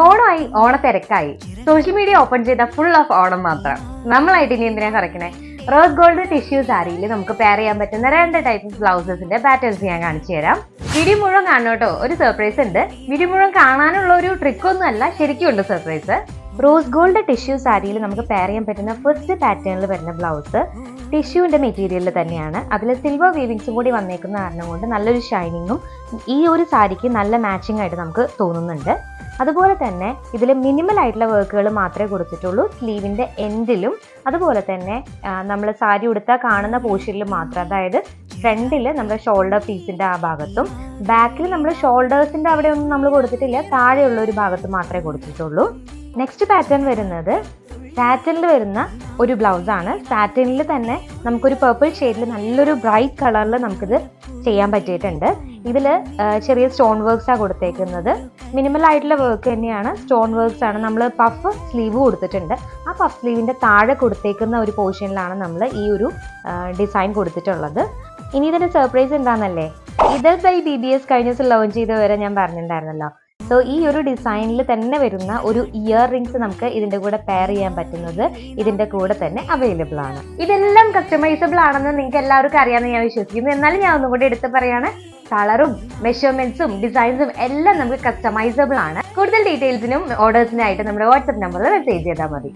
ഓണമായി ഓണത്തിരക്കായി social media open ചെയ്ത full of Onam മാത്രം. നമ്മളായിട്ട് ഇനി എന്തിനാ കുറയ്ക്കണേ? റോസ് ഗോൾഡ് ടിഷ്യൂ സാരിയിൽ നമുക്ക് പെയർ ചെയ്യാൻ പറ്റുന്ന രണ്ട് ടൈപ്പ് ബ്ലൗസസിന്റെ പാറ്റേൺസ് ഞാൻ കാണിച്ചു തരാം. വീഡിയോ മുഴുവൻ ഒരു സർപ്രൈസ് ഉണ്ട്. വീഡിയോ മുഴുവൻ കാണാനുള്ള ഒരു ട്രിക്കൊന്നും അല്ല. ശരിക്കും ഉണ്ട് സർപ്രൈസ് റോസ് ഗോൾഡ് ടിഷ്യൂ സാരിയിൽ നമുക്ക് പെയർ ചെയ്യാൻ പറ്റുന്ന ഫസ്റ്റ് പാറ്റേണിൽ വരുന്ന ബ്ലൗസ് ടിഷ്യൂവിന്റെ മെറ്റീരിയലിൽ തന്നെയാണ്. അതിൽ സിൽവർ വീവിങ്സും കൂടി വന്നേക്കുന്ന കാരണം കൊണ്ട് നല്ലൊരു ഷൈനിങ്ങും ഈ ഒരു സാരിക്ക് നല്ല മാച്ചിങ് ആയിട്ട് നമുക്ക് തോന്നുന്നുണ്ട്. അതുപോലെ തന്നെ ഇതിൽ മിനിമൽ ആയിട്ടുള്ള വർക്കുകൾ മാത്രമേ കൊടുത്തിട്ടുള്ളൂ. സ്ലീവിന്റെ എൻഡിലും അതുപോലെ തന്നെ നമ്മൾ സാരി ഉടുത്താൽ കാണുന്ന പോർഷനിൽ മാത്രം. അതായത് ഫ്രണ്ടിൽ നമ്മുടെ ഷോൾഡർ പീസിന്റെ ആ ഭാഗത്തും ബാക്കിൽ നമ്മൾ ഷോൾഡേഴ്സിന്റെ അവിടെ ഒന്നും നമ്മൾ കൊടുത്തിട്ടില്ല. താഴെയുള്ള ഒരു ഭാഗത്ത് മാത്രമേ കൊടുത്തിട്ടുള്ളൂ. നെക്സ്റ്റ് പാറ്റേൺ വരുന്നത് സാറ്റനിൽ വരുന്ന ഒരു ബ്ലൗസാണ് സാറ്റനിൽ തന്നെ നമുക്കൊരു പർപ്പിൾ ഷെയ്ഡിൽ നല്ലൊരു ബ്രൈറ്റ് കളറിൽ നമുക്കിത് ചെയ്യാൻ പറ്റിയിട്ടുണ്ട്. ഇതിൽ ചെറിയ സ്റ്റോൺ വർക്ക്സാണ് കൊടുത്തേക്കുന്നത്. മിനിമൽ ആയിട്ടുള്ള വർക്ക് തന്നെയാണ്. സ്റ്റോൺ വർക്ക്സ് ആണ് നമ്മൾ പഫ് സ്ലീവ് കൊടുത്തിട്ടുണ്ട്. ആ പഫ് സ്ലീവിന്റെ താഴെ കൊടുത്തേക്കുന്ന ഒരു പോർഷനിലാണ് നമ്മൾ ഈ ഒരു ഡിസൈൻ കൊടുത്തിട്ടുള്ളത്. ഇനി ഇതിന്റെ സർപ്രൈസ് എന്താണെന്നല്ലേ ഇതൽ ബൈ ബി ബി എസ് കഴിഞ്ഞ ദിവസം ലോഞ്ച് ചെയ്ത വരെ ഞാൻ പറഞ്ഞിട്ടുണ്ടായിരുന്നല്ലോ. സോ ഈ ഒരു ഡിസൈനിൽ തന്നെ വരുന്ന ഒരു ഇയർ റിങ്സ് നമുക്ക് ഇതിന്റെ കൂടെ പെയർ ചെയ്യാൻ പറ്റുന്നത് ഇതിന്റെ കൂടെ തന്നെ അവൈലബിൾ ആണ്. ഇതെല്ലാം കസ്റ്റമൈസബിൾ ആണെന്ന് നിങ്ങൾക്ക് എല്ലാവർക്കും അറിയാമെന്ന് ഞാൻ വിശ്വസിക്കുന്നു. എന്നാലും ഞാൻ ഒന്നും കൂടി എടുത്ത് പറയാണ് കളറും മെഷർമെന്റ്സും ഡിസൈൻസും എല്ലാം നമുക്ക് കസ്റ്റമൈസബിൾ ആണ്. കൂടുതൽ ഡീറ്റെയിൽസിനും ഓർഡേഴ്സിനായിട്ട് നമ്മുടെ വാട്സ്ആപ്പ് നമ്പറിൽ മെസ്സേജ് ചെയ്താൽ മതി.